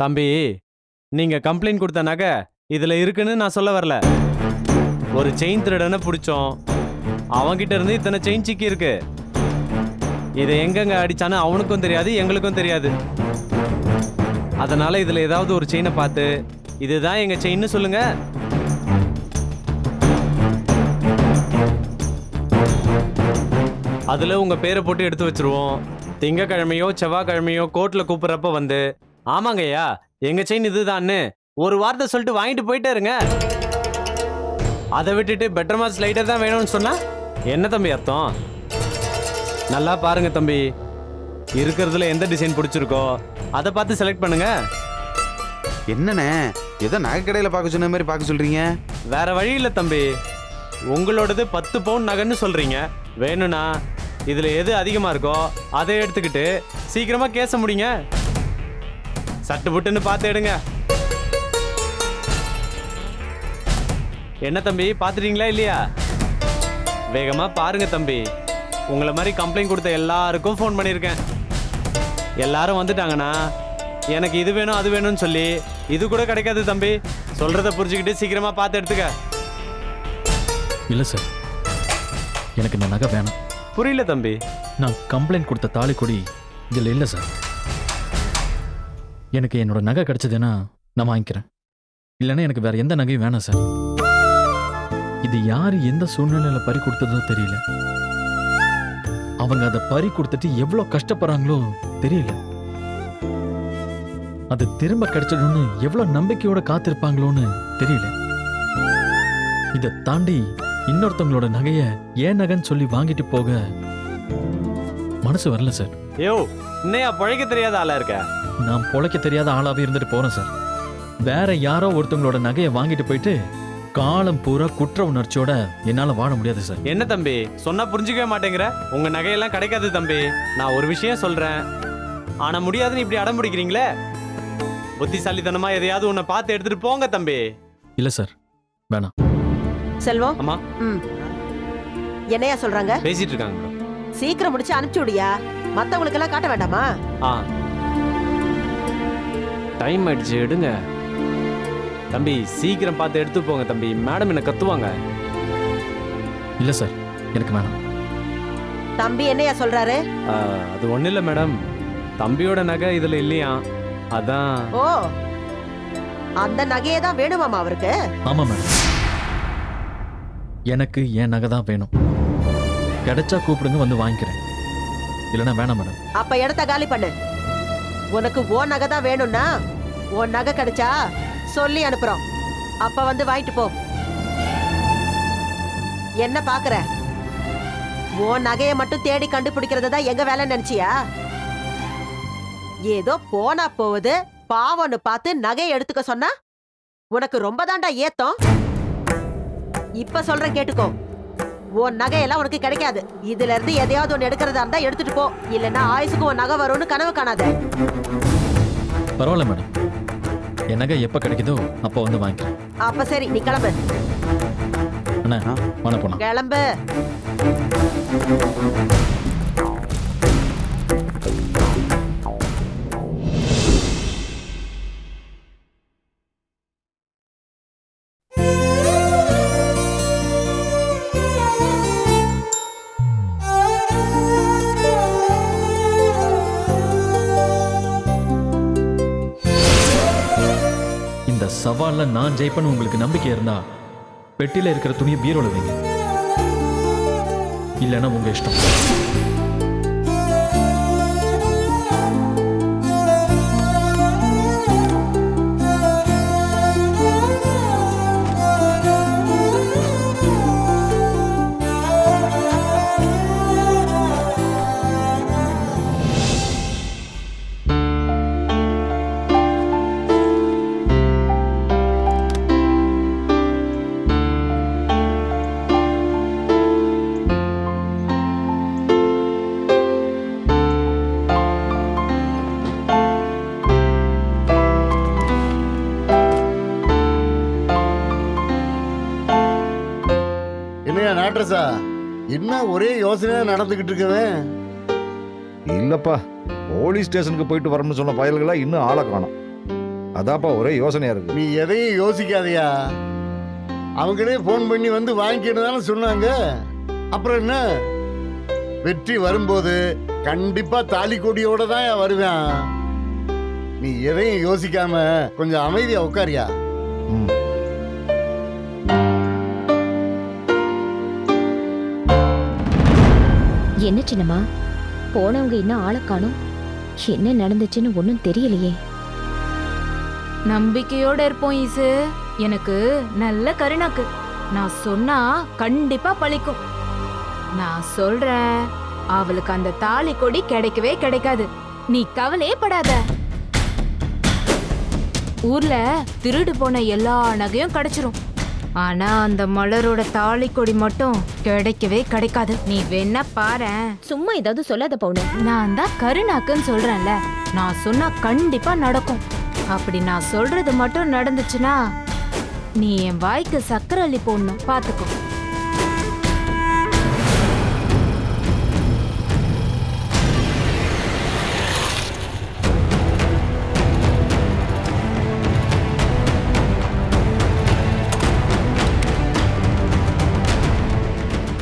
தம்பி நீங்க கம்ப்ளைண்ட் கொடுத்த நகை இதுல இருக்குன்னு நான் சொல்ல வரல. ஒரு செயின் திருடனை பிடிச்சோம். அவன்கிட்ட இருந்து இத்தனை செயின் சிக்கி இருக்கு. இதை எங்கெங்க அடிச்சானு அவனுக்கும் தெரியாது எங்களுக்கும் தெரியாது. அதனால இதுல ஏதாவது ஒரு செயினை பார்த்து இதுதான் எங்க செயின்னு சொல்லுங்க. அதுல உங்க பேரை போட்டு எடுத்து வச்சிருவோம். திங்கக்கிழமையோ செவ்வாய்க்கிழமையோ கோர்ட்ல கூப்பிடுறப்ப வந்து ஆமாங்கய்யா எங்க செயின் இதுதான்னு. ஒரு வார்த்தை சொல்லிட்டு வாங்கிட்டு போயிட்டே இருங்க அதை விட்டுட்டு பெட்டர் மாஸ் லைட்டர் தான் வேணும்னு சொன்னா என்ன தம்பி அர்த்தம்? நல்லா பாருங்க தம்பி. இருக்கிறதுல எந்த டிசைன் பிடிச்சிருக்கோ அதை பார்த்து செலக்ட் பண்ணுங்க. என்னண்ணே? ஏதோ நகை கடையில் பார்க்க சொன்ன மாதிரி பார்க்க சொல்றீங்க? வேற வழி இல்லை தம்பி. உங்களோடது பத்து பவுன் நகைன்னு சொல்றீங்க. வேணும்னா இதுல எது அதிகமா இருக்கோ அதை எடுத்துக்கிட்டு சீக்கிரமா கேச முடிங்க. சட்டு புட்டுன்னு பார்த்து எடுங்க என்ன தம்பி பார்த்துட்டீங்களா இல்லையா? வேகமா பாருங்க தம்பி. உங்களை மாதிரி கம்ப்ளைண்ட் கொடுத்த எல்லாருக்கும் ஃபோன் பண்ணியிருக்கேன். எல்லாரும் வந்துட்டாங்கன்னா எனக்கு இது வேணும் அது வேணும்னு சொல்லி இது கூட கிடைக்காது தம்பி. சொல்றத புரிஞ்சுக்கிட்டு சீக்கிரமா பார்த்து எடுத்துக்க. இல்லை சார். எனக்கு இந்த நகை வேணாம். புரியல தம்பி. நான் கம்ப்ளைண்ட் கொடுத்த தாலிக்கொடி இதில் இல்லை சார். எனக்கு என்னோட நகை கிடைச்சதுன்னா நான் வாங்கிக்கிறேன். இல்லைன்னா எனக்கு வேற எந்த நகையும் வேணாம் சார். இது யார் எந்த சூழ்நிலையில பறி கொடுத்ததோ தெரியல. அவங்க அதை பறி கொடுத்துட்டு எவ்வளோ கஷ்டப்படுறாங்களோ தெரியல. அது திரும்ப கிடைச்சிடணும்னு எவ்வளோ நம்பிக்கையோட காத்திருப்பாங்களோன்னு தெரியல. இதை தாண்டி இன்னொருத்தவங்களோட நகையை ஏன் நகைன்னு சொல்லி வாங்கிட்டு போக மனசு வரல சார். யோ இன்னையா பழைக்க தெரியாத ஆளா இருக்க? நான் பொழைக்க தெரியாத ஆளாவே இருந்துட்டு போறேன் சார். வேற யாரோ ஒருத்தவங்களோட நகையை வாங்கிட்டு போயிட்டு காலம் பூரா குற்ற உணர்ச்சியோட என்னால வாழ முடியாது சார். என்ன தம்பி? சொன்னா புரிஞ்சுக்கவே மாட்டேங்கிற? உங்க நகையெல்லாம் கிடைக்காது தம்பி. நான் ஒரு விஷயம் சொல்றேன். ஆனா முடியாதுன்னு இப்படி அடம் பிடிக்கிறீங்களே? புத்திசாலித்தனமா எதையாவது உன்னை பார்த்து எடுத்துட்டு போங்க தம்பி. இல்ல சார். வேணாம். செல்வம்? அம்மா. ம். என்னையா சொல்றாங்க? பேசிட்டு இருக்காங்க. சீக்கிரம் முடிச்சு அனுப்பிச்சு விடியா. மத்தவங்களுக்கு எல்லாம் காட்ட வேண்டாமா? ஆ. டைம் ஆயிடுச்சு எடுங்க. தம்பி சீக்கிரம் பார்த்து எடுத்து போங்க தம்பி. மேடம் என்ன கத்துவாங்க? இல்ல சார். எனக்கு வேணாம். தம்பி என்னையா சொல்றாரு? ஆ, அது ஒண்ணும் இல்லை மேடம். தம்பியோட நகை இதுல இல்லையா? அதான். ஓ. அந்த நகையே தான் வேணுமாமா அவருக்கு? ஆமா மேடம். எனக்கு என் நகை தான் வேணும். கிடைச்சா கூப்பிடுங்க வந்து வாங்கிக்கிறேன். இல்லைன்னா வேணாம் மேடம். அப்ப இடத்த காலி பண்ணு. உனக்கு ஓ நகை தான் வேணும்னா உன் நகை கிடைச்சா சொல்லி அனுப்புறோம். அப்ப வந்து வாங்கிட்டு போ. என்ன பாக்குற? உன் நகையை மட்டும் தேடி கண்டுபிடிக்கிறது தான் எங்க வேலை நினைச்சியா? ஏதோ போனா போகுது பாவம்னு பார்த்து நகையை எடுத்துக்க சொன்னா உனக்கு ரொம்ப தாண்டா ஏத்தம்? இப்ப சொல்றேன் கேட்டுக்கோ. உன் நகையெல்லாம் உனக்கு கிடைக்காது. இதுல இருந்து எதையாவது ஒன்னு எடுக்கிறதா இருந்தா எடுத்துட்டு போ. இல்லைன்னா ஆயுசுக்கு உன் நகை வரும்னு கனவு காணாத. பரவாயில்ல மேடம். என் நகை எப்போ கிடைக்குதோ அப்போ வந்து வாங்கிக்கிறேன். அப்ப சரி நீ கிளம்பு. அண்ணா. வாங்க கிளம்பு. சவால்ல நான் ஜெயிப்பேன்னு உங்களுக்கு நம்பிக்கை இருந்தா பெட்டியில இருக்கிற துணியை பீரோல வைங்க. இல்லைன்னா உங்க இஷ்டம். ஒரே யோசனையா நடந்துகிட்டு இருக்கவே இல்லப்பா போலீஸ் ஸ்டேஷனுக்கு போயிட்டு வரணும்னு சொன்ன பயல்களா இன்னும் ஆளை காணோம். அதாப்பா ஒரே யோசனையா இருக்கு. நீ எதையும் யோசிக்காதயா. அவங்களே ஃபோன் பண்ணி வந்து வாங்கிக்கிட்டு தானே சொன்னாங்க. அப்புறம் என்ன? வெற்றி வரும்போது கண்டிப்பா தாலி கொடியோட தான் வருவேன். நீ எதையும் யோசிக்காம கொஞ்சம் அமைதியா உட்காரியா? ம். என்ன சின்னம்மா? போனவங்க இன்னும் ஆளை என்ன நடந்துச்சுன்னு ஒன்றும் தெரியலையே. நம்பிக்கையோட இருப்போம் ஈசு. எனக்கு நல்ல கருணாக்கு. நான் சொன்னா கண்டிப்பா பழிக்கும். நான் சொல்றேன் அவளுக்கு அந்த தாலி கொடி கிடைக்கவே கிடைக்காது. நீ கவலையே படாத. ஊர்ல திருடு போன எல்லா நகையும் கிடைச்சிரும். ஆனா அந்த மலரோட தாலி கொடி மட்டும் கிடைக்கவே கிடைக்காது. நீ வேணா பாரேன் சும்மா ஏதாவது சொல்லாத பவுனு. நான் தான் கருணாக்குன்னு சொல்றேன்ல. நான் சொன்னா கண்டிப்பா நடக்கும். அப்படி நான் சொல்றது மட்டும் நடந்துச்சுன்னா நீ என் வாய்க்கு சக்கரை அள்ளி போடணும். பாத்துக்கோ.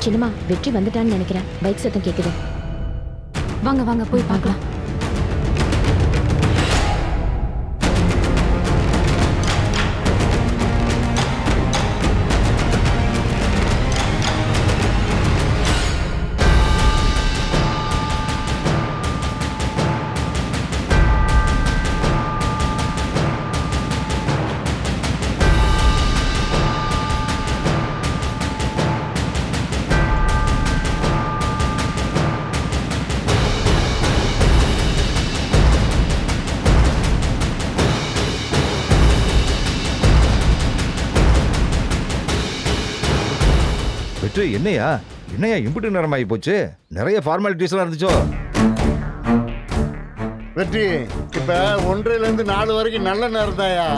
சின்னம்மா வெற்றி வந்துட்டான்னு நினைக்கிறேன். பைக் சத்தம் கேக்குது. வாங்க வாங்க போய் பார்க்கலாம். வெற்றி என்னையா? என்னையா இம்புட்டு நேரமாகி போச்சு? நிறைய ஃபார்மாலிட்டிஸ்லாம் இருந்துச்சோ? வெற்றி இப்ப ஒன்றையில இருந்து நாலு வரைக்கும் நல்ல நேரம் தாயா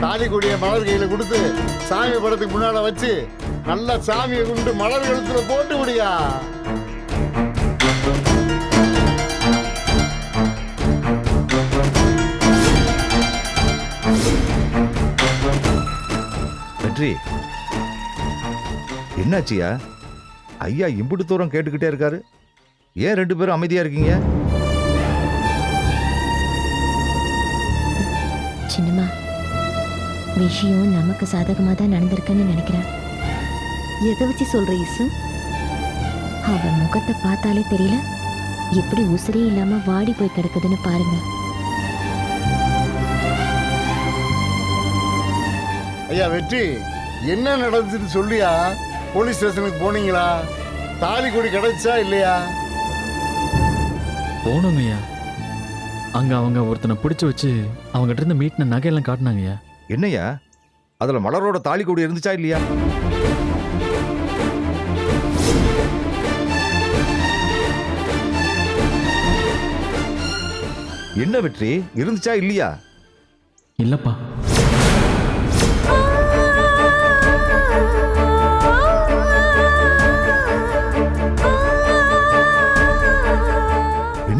தாலி கொடிய மலர் கையில கொடுத்து சாமி படத்துக்கு முன்னால வச்சு நல்லா சாமியை கொண்டு மலர் கழுத்துல போட்டு விடியா. வெற்றி என்னாச்சியா? ஐயா இம்புட்டு தூரம் கேட்டுக்கிட்டே இருக்காரு. ஏன் ரெண்டு பேரும் அமைதியா இருக்கீங்க? சின்னம்மா விஷயம் நமக்கு சாதகமா தான் நடந்திருக்குன்னு நினைக்கிறேன். எதை வச்சு சொல்ற ஈசு அவன் முகத்தை பார்த்தாலே தெரியல. எப்படி உசிரே இல்லாம வாடி போய் கிடக்குதுன்னு பாருங்க. ஐயா வெற்றி என்ன நடந்துச்சுன்னு சொல்லியா போலீஸ் ஸ்டேஷனுக்கு போனீங்களா? தாலி கொடி கிடைச்சா இல்லையா? போனோங்கய்யா அங்க அவங்க ஒருத்தனை பிடிச்சு வச்சு அவங்ககிட்ட இருந்து மீட்டின நகையெல்லாம் காட்டினாங்கய்யா என்னய்யா? அதுல மலரோட தாலி கொடி இருந்துச்சா இல்லையா? என்ன வெற்றி? இருந்துச்சா இல்லையா? இல்லப்பா.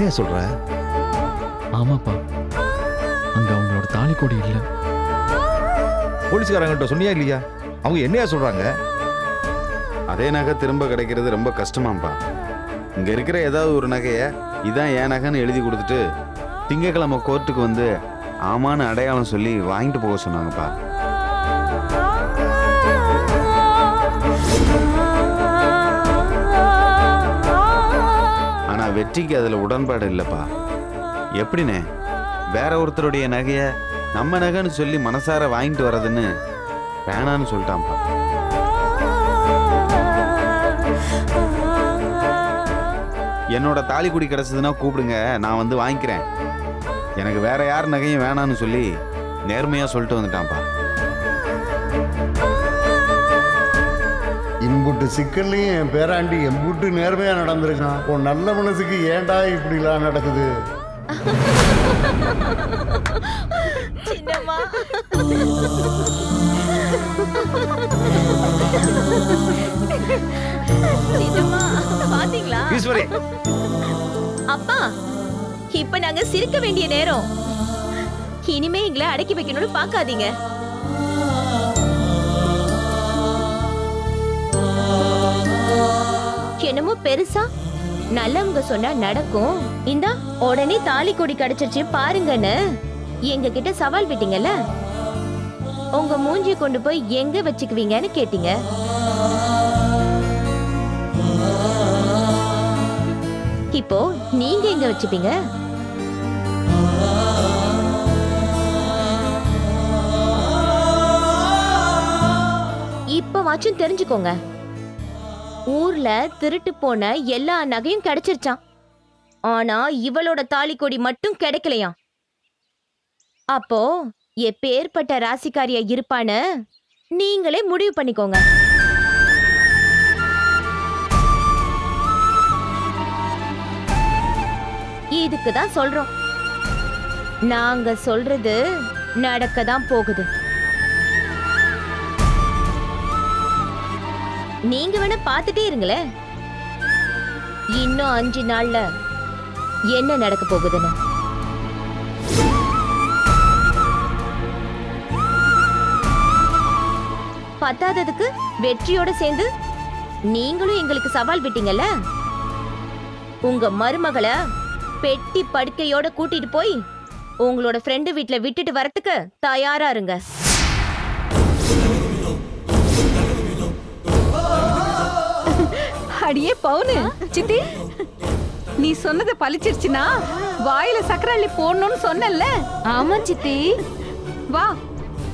என்னையா சொல்ற? ஆமாப்பா. அங்க அவங்களோட தாலி கொடி இல்லை. போலீஸ்காரங்கிட்ட சொன்னியா இல்லையா? அவங்க என்னையா சொல்றாங்க? அதே நகை திரும்ப கிடைக்கிறது ரொம்ப கஷ்டமாம்பா. இங்க இருக்கிற ஏதாவது ஒரு நகைய இதான் என் நகைன்னு எழுதி கொடுத்துட்டு திங்கக்கிழமை கோர்ட்டுக்கு வந்து ஆமான்னு அடையாளம் சொல்லி வாங்கிட்டு போக சொன்னாங்கப்பா. ஆனா வெற்றிக்கு உடன்பாடு இல்லைப்பா. எப்படிண்ணே? வேற ஒருத்தருடைய நகையை நம்ம நகைன்னு சொல்லி மனசார வாங்கிட்டு வர்றதுன்னு வேணான்னு சொல்லிட்டான்ப்பா. என்னோட தாலி குடி கிடச்சதுன்னா கூப்பிடுங்க நான் வந்து வாங்கிக்கிறேன். எனக்கு வேற யார் நகையும் வேணான்னு சொல்லி நேர்மையாக சொல்லிட்டு வந்துட்டான்ப்பா. இம்புட்டு சிக்கல்லையும் என் பேராண்டி எம்புட்டு நேர்மையா நடந்திருக்கான். உன் நல்ல மனசுக்கு ஏன்டா இப்படிலாம் நடக்குது? சின்னம்மா. சின்னம்மா பாத்தீங்களா? ஈஸ்வரி. அப்பா இப்ப நாங்க சிரிக்க வேண்டிய நேரம். இனிமே எங்களை அடக்கி வைக்கணும்னு பார்க்காதீங்க என்னமோ பெருசா? நல்லவங்க சொன்னா நடக்கும். இந்தா உடனே தாலி கொடி கிடைச்சிருச்சு பாருங்கன்னு. எங்க கிட்ட சவால் விட்டீங்கல்ல? உங்க மூஞ்சி கொண்டு போய் எங்க வச்சுக்குவீங்கன்னு கேட்டீங்க. இப்போ நீங்க எங்க வச்சுப்பீங்க? இப்பவாச்சும் தெரிஞ்சுக்கோங்க. ஊர்ல திருட்டு போன எல்லா நகையும் கிடைச்சிருச்சான் ஆனா இவளோட தாலி கொடி மட்டும் கிடைக்கலையாம். அப்போ எப்பேற்பட்ட ராசிக்காரியா இருப்பான்னு நீங்களே முடிவு பண்ணிக்கோங்க. இதுக்கு தான் சொல்றோம். நாங்க சொல்றது நடக்க தான் போகுது. நீங்க வேணா பார்த்துட்டே இருங்களேன். இன்னும் அஞ்சு நாள்ல என்ன நடக்க போகுதுன்னு? பத்தாததுக்கு வெற்றியோட சேர்ந்து நீங்களும் எங்களுக்கு சவால் விட்டீங்கல்ல? உங்க மருமகளை பெட்டி படுக்கையோட கூட்டிட்டு போய் உங்களோட ஃப்ரெண்டு வீட்டுல விட்டுட்டு வரத்துக்கு தயாரா இருங்க. அடியே பவுனு. சித்தி நீ சொன்னது பலிச்சிருச்சுனா வாயில சக்கரள்ளி போடணும்னு சொன்னல ஆமா சித்தி. வா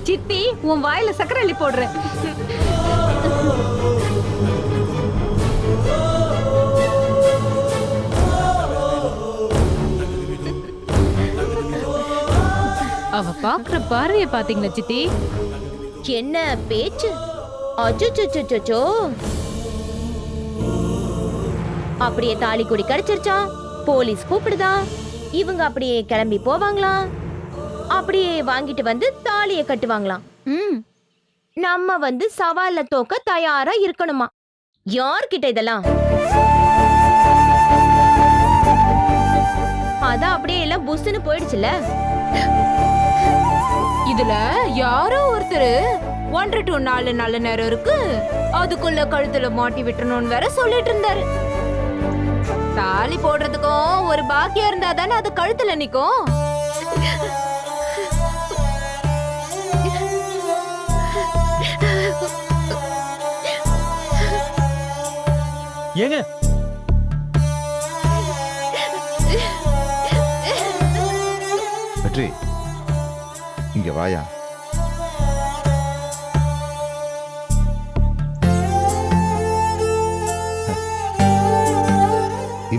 சித்தி உன் வாயில சக்கரள்ளி போடுறேன். அவ பாக்குற பார்வைய பாத்தீங்களா சித்தி? என்ன பேச்சு? அச்சோ அப்படியே தாலி கொடி கிடைச்சிருச்சா போலீஸ் கூப்பிடுதா? இவங்க அப்படியே கிளம்பி போவாங்களாம் அப்படியே வாங்கிட்டு வந்து தாலிய கட்டுவாங்களாம். ம். நம்ம வந்து சவால்ல தோக்க தயாரா இருக்கணுமா? யார்கிட்ட இதெல்லாம்? அதான் அப்படியே எல்லாம் புஸ்ன்னு போயிடுச்சுல இதுல யாரோ ஒருத்தர் ஒன்றரை டு நாலு நல்ல நேரம் இருக்கு. அதுக்குள்ள கழுத்துல மாட்டி விட்டுறணும்னு வேற சொல்லிட்டு இருந்தாரு. தாலி போடுறதுக்கும் ஒரு பாக்கியம் இருந்தா தானே அது கழுத்துல நிக்கும்? ஏங்க? வெற்றி இங்க வாயா.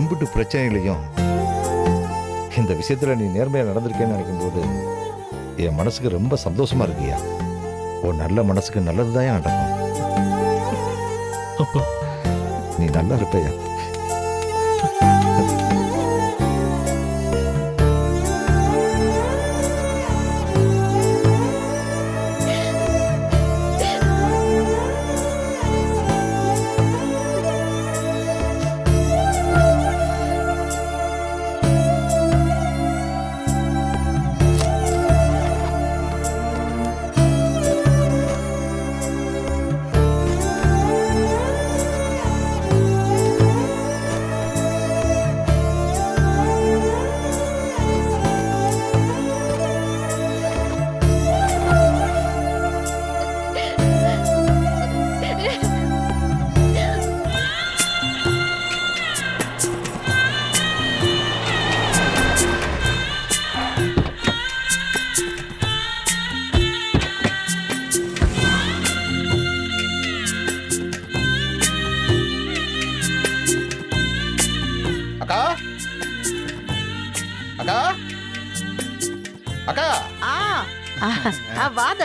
இம்புட்டு பிரச்சனைகளையும் இந்த விஷயத்துல நீ நேர்மையா நடந்திருக்கேன்னு நினைக்கும் போது என் மனசுக்கு ரொம்ப சந்தோஷமா இருக்குயா? உன் நல்ல மனசுக்கு நல்லதுதான் நடக்கும் அப்பா. நீ நல்லா இருப்பையா?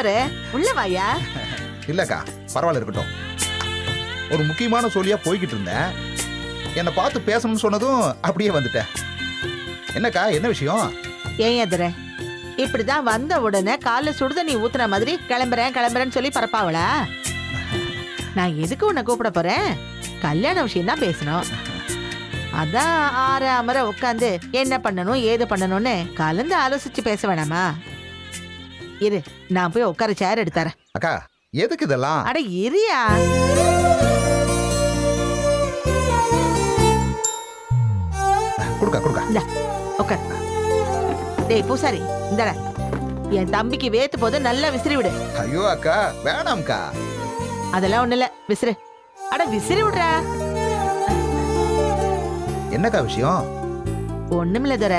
ஆ, வாதரு உள்ள வாயா? இல்லக்கா பரவாயில்ல இருக்கட்டும். ஒரு முக்கியமான சொல்லியா போய்கிட்டு இருந்தேன். என்னை பார்த்து பேசணும்னு சொன்னதும் அப்படியே வந்துட்டேன். என்னக்கா என்ன விஷயம்? ஏன் எதிர? இப்படிதான் வந்த உடனே காலைல சுடுதண்ணி ஊத்துன மாதிரி கிளம்புறேன் கிளம்புறேன்னு சொல்லி பரப்பாவளா? நான் எதுக்கு உன்னை கூப்பிட போறேன்? கல்யாண விஷயம் தான் பேசணும். அதான் ஆற அமர உட்காந்து என்ன பண்ணணும் ஏது பண்ணணும்னு கலந்து ஆலோசிச்சு பேச வேணாமா? இரு நான் போய் உட்கார சேர் எடுத்தாரேன் அக்கா எதுக்கு இதெல்லாம்? அட இரியா. கொடுக்கா கொடுக்கா. உட்கார். டேய் பூசாரி இந்தட. என் தம்பிக்கு வேத்து போது நல்லா விசிறி விடு. ஐயோ அக்கா வேணாம்க்கா. அதெல்லாம் ஒண்ணு இல்ல விசிறு. அட விசிறி விடுறா. என்னக்கா விஷயம்? ஒண்ணுமில்ல தர.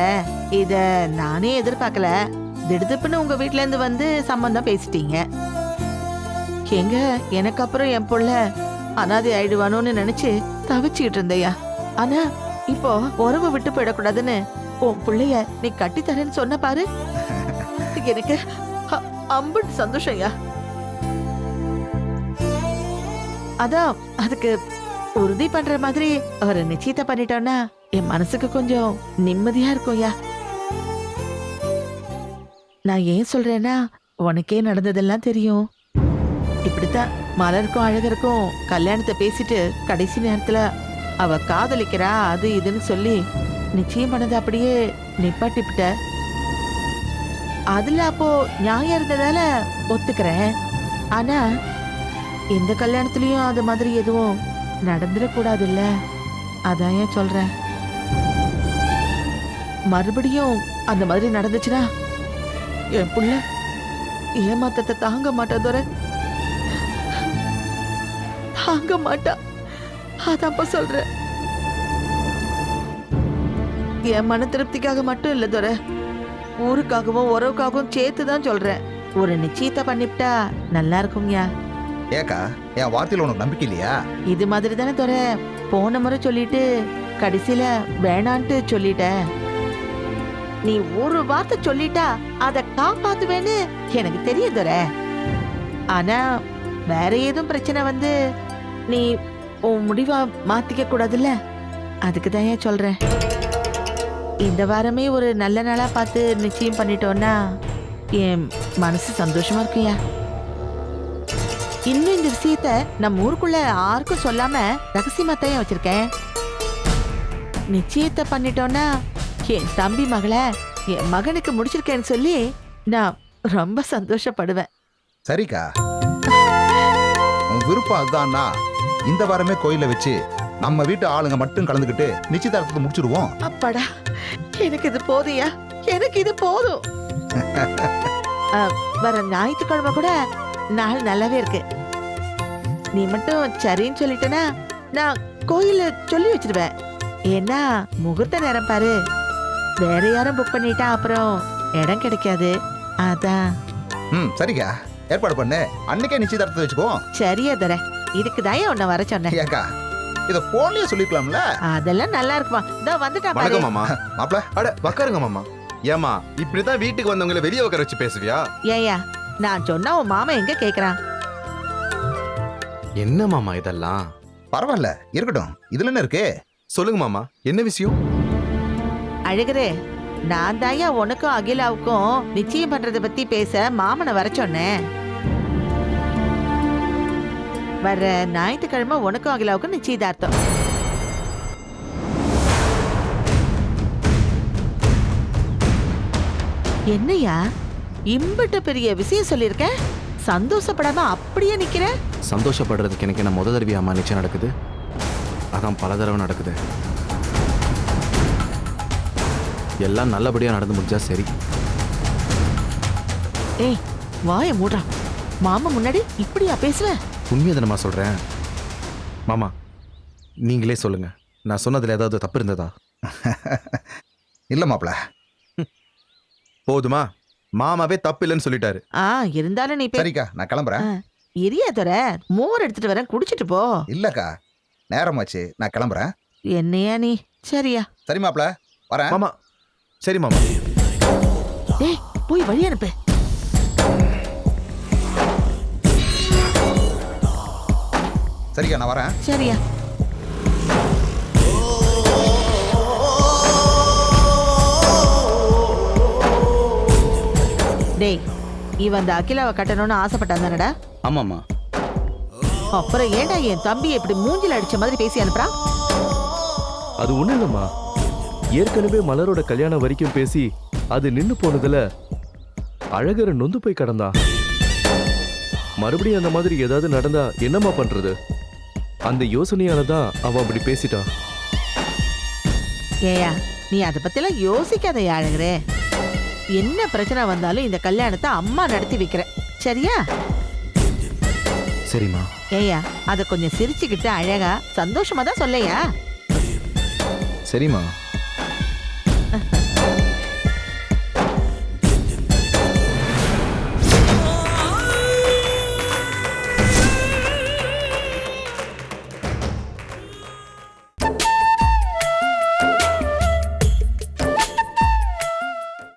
இத நானே எதிர்பார்க்கல. திடுதுப்புன்னு உங்க வீட்ல இருந்து வந்து சம்பந்தம் பேசிட்டீங்க. எங்க? எனக்கு அப்புறம் என் புள்ள அனாதை ஆயிடுவானோன்னு நினைச்சு தவிச்சுக்கிட்டு இருந்தையா? ஆனா இப்போ உறவு விட்டு போயிடக்கூடாதுன்னு உன் புள்ளைய நீ கட்டித்தரேன்னு சொன்ன பாரு. எனக்கு அ- சந்தோஷம்யா அதான் அதுக்கு உறுதி பண்ற மாதிரி ஒரு நிச்சயத்தை பண்ணிட்டோம்னா என் மனசுக்கு கொஞ்சம் நிம்மதியா இருக்கும்யா. நான் ஏன் சொல்றேன்னா உனக்கே நடந்ததெல்லாம் தெரியும். இப்படித்தான் மலருக்கும் அழகருக்கும் கல்யாணத்தை பேசிட்டு கடைசி நேரத்துல அவ காதலிக்கிறா அது இதுன்னு சொல்லி நிச்சயம் பண்ணதை அப்படியே நிப்பாட்டிப்பிட்ட. அதுல அப்போ நியாயம் இருந்ததால ஒத்துக்கிறேன். ஆனா எந்த கல்யாணத்துலயும் அது மாதிரி எதுவும் நடந்துடக்கூடாதுல்ல? அதான் ஏன் சொல்றேன். மறுபடியும் அந்த மாதிரி நடந்துச்சுன்னா என் புள்ள ஏமாத்தத்தை தாங்க மாட்டா துரை. தாங்க மாட்டா. அதான்ப்பா சொல்றேன் என் மன திருப்திக்காக மட்டும் இல்ல துரை. ஊருக்காகவும் உறவுக்காகவும் சேர்த்து தான் சொல்றேன். ஒரு நிச்சயத்தை பண்ணிவிட்டா நல்லா இருக்கும்யா. ஏக்கா என் வார்த்தையில உனக்கு நம்பிக்கை இல்லையா? இது மாதிரி தானே துரை. போன முறை சொல்லிட்டு கடைசியில வேணான்ட்டு சொல்லிட்ட நீ ஒரு வார்த்தை சொல்லிட்டா அத காப்பாத்துவேன்னு எனக்கு தெரியும் துரை. ஆனா வேற ஏதும் பிரச்சனை வந்து நீ உன் முடிவா மாத்திக்க கூடாதுல்ல? அதுக்கு தான் ஏன் சொல்றேன்? இந்த வாரமே ஒரு நல்ல நாளா பார்த்து நிச்சயம் பண்ணிட்டோன்னா என் மனசு சந்தோஷமா இருக்குயா இன்னும் இந்த விஷயத்த நம்ம ஊருக்குள்ள யாருக்கும் சொல்லாம ரகசியமா தான் வச்சிருக்கேன்? நிச்சயத்தை பண்ணிட்டோன்னா என் தம்பி மகளை என் மகனுக்கு முடிச்சிருக்கேன்னு சொல்லி நான் ரொம்ப சந்தோஷப்படுவேன். சரிக்கா. உன் விருப்பம் அதுதான்னா இந்த வாரமே கோயில வச்சு நம்ம வீட்டு ஆளுங்க மட்டும் கலந்துக்கிட்டு நிச்சயதார்த்தத்தை முடிச்சிடுவோம் அப்பாடா எனக்கு இது போதுயா எனக்கு இது போதும். வர ஞாயிற்றுக்கிழமை கூட நாள் நல்லாவே இருக்கு. நீ மட்டும் சரின்னு சொல்லிட்டனா நான் கோயில சொல்லி வச்சிருவேன். ஏன்னா முகூர்த்த நேரம் பாரு. வேற யாரும் புக் பண்ணிட்டா அப்புறம் இடம் கிடைக்காது. அதான். ம் சரிக்கா. ஏற்பாடு பண்ணு. அன்னைக்கே நிச்சயதார்த்தத்தை வச்சுக்குவோம். சரியா தர இதுக்கு தான் உன்னை வர சொன்னேன்? ஏக்கா இத போன்லயே சொல்லிருக்கலாம்ல? அதெல்லாம் நல்லா இருக்குமா. இதோ வந்துட்டா பாரு. வணக்கம் மாமா. மாப்ள அட உக்காருங்க மாமா. ஏமா இப்படிதான் வீட்டுக்கு வந்தவங்கள வெளியே உட்கார வச்சு பேசுவியா? ஏயா நான் சொன்னா உன் மாமா எங்க கேக்குறான்? என்ன மாமா இதெல்லாம்? பரவாயில்ல இருக்கட்டும். இதுல என்ன இருக்கு? சொல்லுங்க மாமா. என்ன விஷயம்? அழகரே நான் தாயா உனக்கும் அகிலாவுக்கும் நிச்சயம் பண்றத பத்தி பேச மாமனை வர சொன்னேன். வர ஞாயிற்றுக்கிழமை உனக்கும் அகிலாவுக்கும் நிச்சயதார்த்தம். என்னையா இம்பிட்ட பெரிய விஷயம் சொல்லியிருக்க? சந்தோஷப்படாம அப்படியே நிக்கிற? சந்தோஷப்படுறதுக்கு எனக்கு என்ன முத தடவை அம்மா நிச்சயம் நடக்குது? அதான் பல தடவை நடக்குது. எல்லாம் நல்லபடியா நடந்து முடிஞ்சா சரி. ஏய் வாய மூடுறான் மாமா முன்னாடி இப்படியா பேசுவ உண்மையை தானம்மா சொல்றேன் மாமா நீங்களே சொல்லுங்க. நான் சொன்னதுல ஏதாவது தப்பு இருந்ததா? இல்ல மாப்ள போதுமா? மாமாவே தப்பு இல்லைன்னு சொல்லிட்டாரு. ஆ இருந்தாலும் நீ பே- சரிக்கா நான் கிளம்புறேன். இரியா தர? மோர் எடுத்துட்டு வரேன் குடிச்சிட்டு போ. இல்லக்கா நேரமாச்சு நான் கிளம்புறேன். என்னையா நீ? சரியா. சரி மாப்ள வரேன். மாமா சரி மாமா. டேய் போய் வழி அனுப்பு. சரிக்கா நான் வரேன். சரியா. டேய் இவன் அந்த அகிலாவை கட்டணும்னு ஆசைப்பட்டான் தானடா? ஆமாம்மா. அப்புறம் ஏன்டா என் தம்பி இப்படி மூஞ்சில அடிச்ச மாதிரி பேசி அனுப்புறான்? அது ஒண்ணும் இல்லம்மா. ஏற்கனவே மலரோட கல்யாணம் வரைக்கும் பேசி அது நின்னு போனதுல அழகரை நொந்து போய் கிடந்தா. மறுபடியும் அந்த மாதிரி ஏதாவது நடந்தா என்னம்மா பண்றது? அந்த யோசனையால தான் அவ அப்படி பேசிட்டா. ஏயா நீ அதை பத்திலாம் யோசிக்காத அழகரே. என்ன பிரச்சனை வந்தாலும் இந்த கல்யாணத்தை அம்மா நடத்தி வைக்கிறேன் சரியா? சரிம்மா. ஏயா அதை கொஞ்சம் சிரிச்சுக்கிட்டு அழகா சந்தோஷமா தான் சொல்லையா? சரிம்மா.